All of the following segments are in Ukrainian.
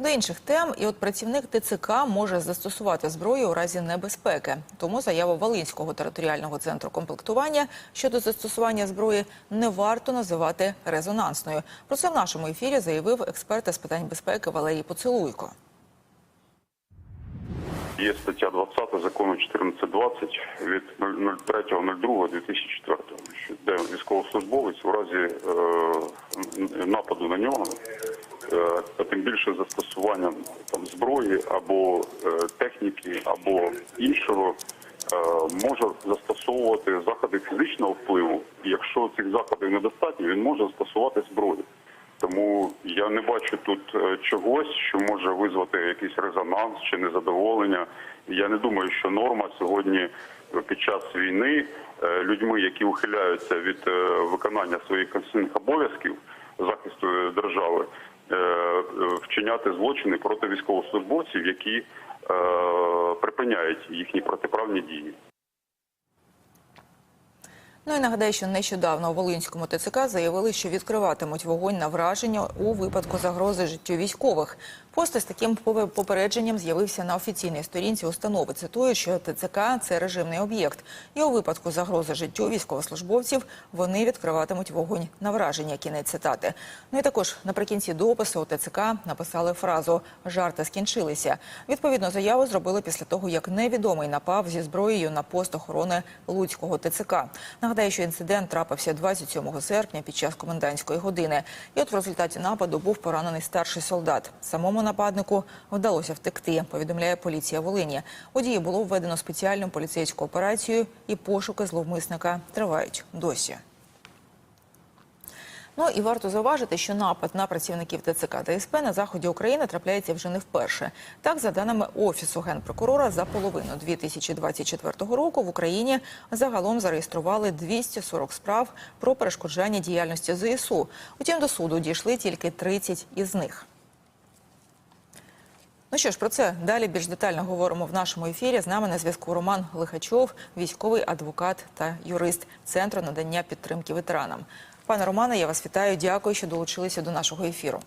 До інших тем, і от працівник ТЦК може застосувати зброю у разі небезпеки. Тому заяву Волинського територіального центру комплектування щодо застосування зброї не варто називати резонансною. Про це в нашому ефірі заявив експерт з питань безпеки Валерій Поцелуйко. Є стаття 20 закону 1420 від 03.02.2004, що де військовослужбовець у разі е, нападу на нього, е, тим більше застосуванням там зброї або е, техніки, або іншого, е, може застосовувати заходи фізичного впливу. Якщо цих заходів недостатньо, він може застосувати зброю. Тому я не бачу тут е, чогось, що може визвати якийсь резонанс чи незадоволення. Я не думаю, що норма сьогодні під час війни е, людьми, які ухиляються від е, виконання своїх конституційних обов'язків захисту держави, вчиняти злочини проти військовослужбовців, які припиняють їхні протиправні дії. Ну і нагадаю, що нещодавно у Волинському ТЦК заявили, що відкриватимуть вогонь на враження у випадку загрози життю військових. Пост із таким попередженням з'явився на офіційній сторінці установи. Цитую, що ТЦК це режимний об'єкт, і у випадку загрози життю військовослужбовців вони відкриватимуть вогонь на враження. Кінець цитати. Ну і також наприкінці допису ТЦК написали фразу Жарти скінчилися. Відповідну заяву зробили після того, як невідомий напав зі зброєю на пост охорони Луцького ТЦК. Нагадаю, що інцидент трапився 27 серпня під час комендантської години. І от в результаті нападу був поранений старший солдат. Самому нападнику вдалося втекти. Повідомляє поліція Волині. У дії було введено спеціальну поліцейську операцію, і пошуки зловмисника тривають досі. Ну і варто зауважити, що напад на працівників ТЦК та СП на заході України трапляється вже не вперше. Так, за даними офісу генпрокурора, за половину 2024 року в Україні загалом зареєстрували 240 справ про перешкоджання діяльності ЗСУ. Утім, до суду дійшли тільки 30 із них. Ну що ж, про це далі більш детально говоримо в нашому ефірі. З нами на зв'язку Роман Лихачов, військовий адвокат та юрист Центру надання підтримки ветеранам. Пане Романе, я вас вітаю. Дякую, що долучилися до нашого ефіру.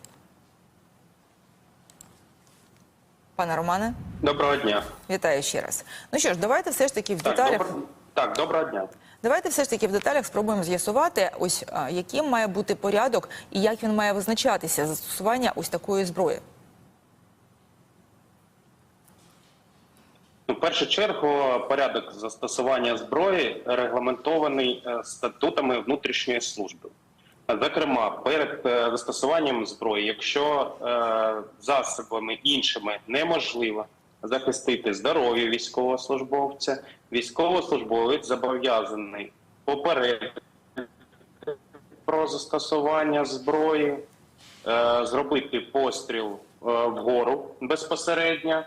Пане Романе, Доброго дня. вітаю ще раз. Ну що ж, давайте все ж таки в Так, деталях. добр... так, доброго дня. Давайте все ж таки в деталях спробуємо з'ясувати, ось яким має бути порядок і як він має визначатися застосування ось такої зброї. Ну, в першу чергу, порядок застосування зброї регламентований е, статутами внутрішньої служби. Зокрема, перед е, застосуванням зброї, якщо е, засобами іншими неможливо захистити здоров'я військовослужбовця, військовослужбовець зобов'язаний попередити про застосування зброї, зробити постріл вгору безпосередньо,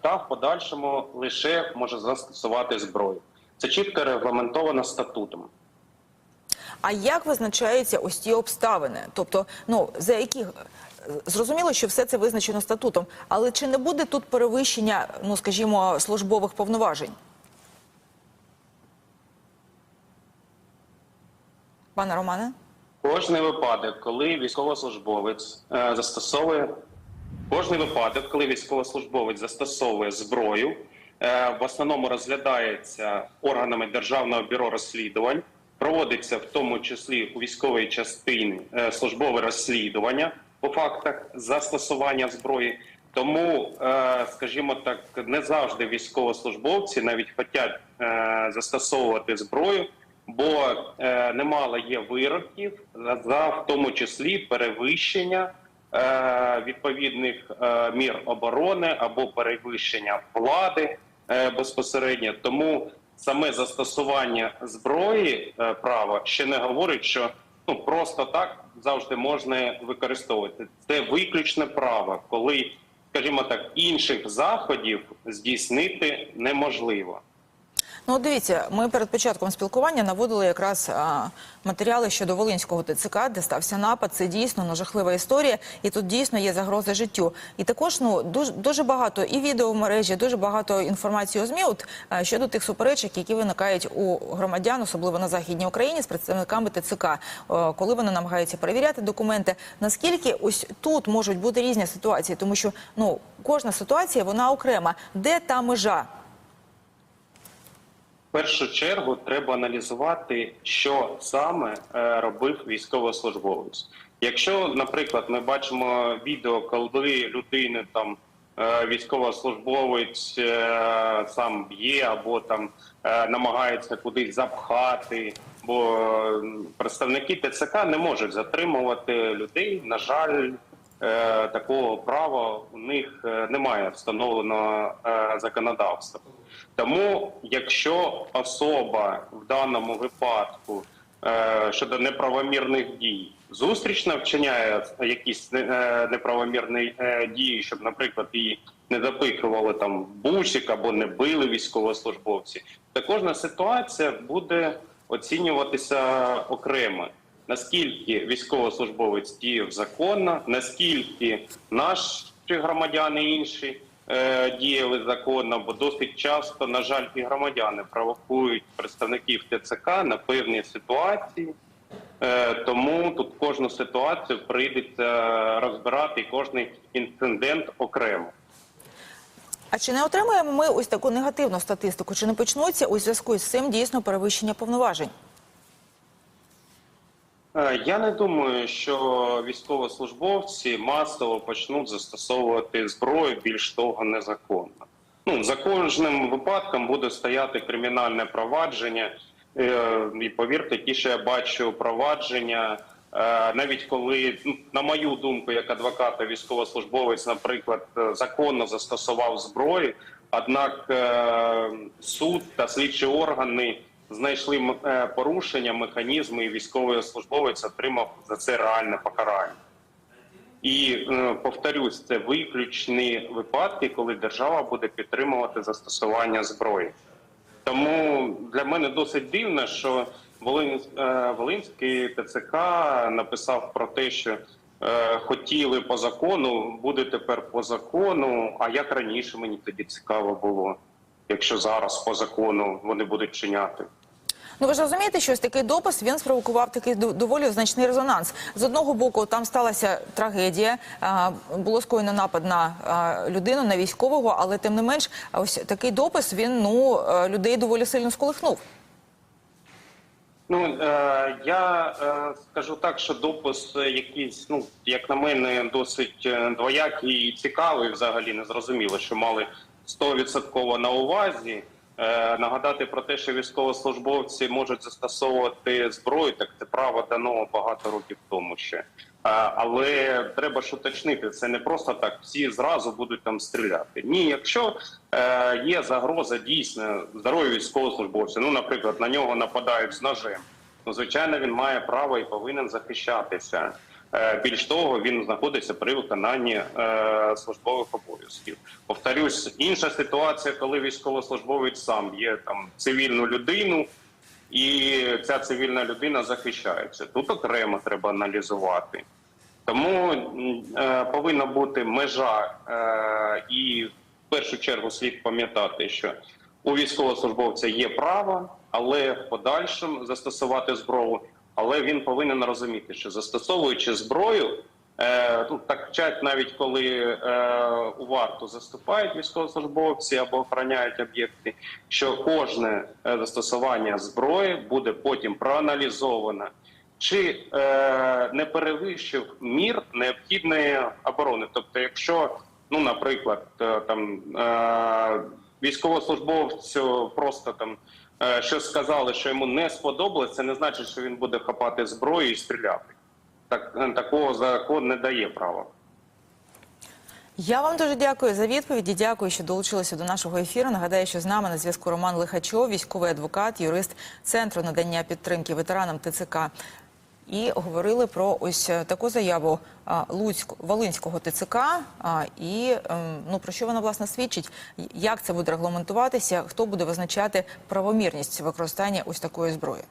та в подальшому лише може застосувати зброю. Це чітко регламентовано статутом. А як визначаються ось ті обставини? Тобто, ну за яких зрозуміло, що все це визначено статутом, але чи не буде тут перевищення, ну скажімо, службових повноважень? Пане Романе? Кожний випадок, коли військовослужбовець е, застосовує кожний випадок, коли військовослужбовець застосовує зброю, е, в основному розглядається органами державного бюро розслідувань, проводиться в тому числі у військовій частині е, службове розслідування по фактах застосування зброї. Тому, е, скажімо так, не завжди військовослужбовці навіть хочуть застосовувати зброю бо немало є вироків за в тому числі перевищення відповідних е, мір оборони або перевищення влади е, безпосередньо. Тому саме застосування зброї е, права ще не говорить, що ну просто так завжди можна використовувати. Це виключне право, коли, скажімо так, інших заходів здійснити неможливо. Ну, дивіться, ми перед початком спілкування наводили якраз а, матеріали щодо Волинського ТЦК, де стався напад. Це дійсно ну, жахлива історія, і тут дійсно є загроза життю. І також ну дуже дуже багато і відео в мережі, дуже багато інформації у змі от, а, щодо тих суперечок, які виникають у громадян, особливо на західній Україні, з представниками ТЦК, О, коли вони намагаються перевіряти документи. Наскільки ось тут можуть бути різні ситуації, тому що ну кожна ситуація вона окрема. Де та межа? Першу чергу треба аналізувати, що саме е, робив військовослужбовець. Якщо, наприклад, ми бачимо відео, коли людини там е, військовослужбовець е, сам б'є або там намагається кудись запхати, бо представники ТЦК не можуть затримувати людей. На жаль, такого права у них е, немає встановленого е, законодавства. Тому, якщо особа в даному випадку е, щодо неправомірних дій зустрічно вчиняє якісь е, неправомірні е, дії, щоб, наприклад, її не допикували там бусик або не били військовослужбовці, то кожна ситуація буде оцінюватися окремо. Наскільки військовослужбовець діяв законно, наскільки наші громадяни інші е, діяли законно, бо досить часто, на жаль, і громадяни провокують представників ТЦК на певні ситуації. Е, тому тут кожну ситуацію прийдеться розбирати і кожний інцидент окремо. А чи не отримаємо ми ось таку негативну статистику? Чи не почнуться у зв'язку з цим дійсно перевищення повноважень? Е, Я не думаю, що військовослужбовці масово почнуть застосовувати зброю більш того незаконно. Ну за кожним випадком буде стояти кримінальне провадження. Е, І повірте, ті, що я бачу провадження, е, навіть коли, ну, на мою думку, як адвоката, військовослужбовець, наприклад, законно застосував зброю, однак суд та слідчі органи знайшли е, порушення, механізми, і військовий службовець отримав за це реальне покарання. І е, повторюсь, це виключні випадки, коли держава буде підтримувати застосування зброї. Тому для мене досить дивно, що е, Волинський ТЦК написав про те, що хотіли по закону, буде тепер по закону. А як раніше мені тоді цікаво було, якщо зараз по закону вони будуть чиняти. Ну ви ж розумієте, що ось такий допис він спровокував такий доволі значний резонанс. З одного боку, там сталася трагедія, було скоєно напад на людину, на військового, але тим не менш, ось такий допис він ну е, людей доволі сильно сколихнув. Ну е, я е, скажу так, що допис якийсь, ну як на мене, досить е, двоякий і цікавий. Взагалі не зрозуміло, що мали 100% на увазі. Е, нагадати про те, що військовослужбовці можуть застосовувати зброю, так це право дано багато років тому ще. Е, але треба ж уточнити, це не просто так. Всі зразу будуть там стріляти. Ні, якщо е, є загроза дійсно здоров'ю військовослужбовця, ну, наприклад, на нього нападають з ножем. Ну, звичайно, він має право і повинен захищатися. Е, Більш того, він знаходиться при виконанні е, службових обов'язків. Повторюсь, інша ситуація, коли військовослужбовець сам є там цивільну людину, і ця цивільна людина захищається. Тут окремо треба аналізувати. Тому е, повинна бути межа, е, і в першу чергу слід пам'ятати, що у військовослужбовця є право, але в подальшому застосувати зброю. Але він повинен розуміти, що застосовуючи зброю, е, ну, так вчать навіть коли е, у варту заступають військовослужбовці або охороняють об'єкти, що кожне е, застосування зброї буде потім проаналізовано чи е, не перевищив мір необхідної оборони. Тобто, якщо, ну, наприклад, е, там е, військовослужбовцю просто там е, щось сказали, що йому не сподобалось, це не значить, що він буде хапати зброю і стріляти. Так е, такого закон не дає права. Я вам дуже дякую за відповіді. Дякую, що долучилися до нашого ефіру. Нагадаю, що з нами на зв'язку Роман Лихачов, військовий адвокат, юрист центру надання підтримки ветеранам ТЦК. І говорили про ось е, таку заяву а, Луцьк, Волинського ТЦК. І ем, ну про що вона власне свідчить? Як це буде регламентуватися? Хто буде визначати правомірність використання ось такої зброї?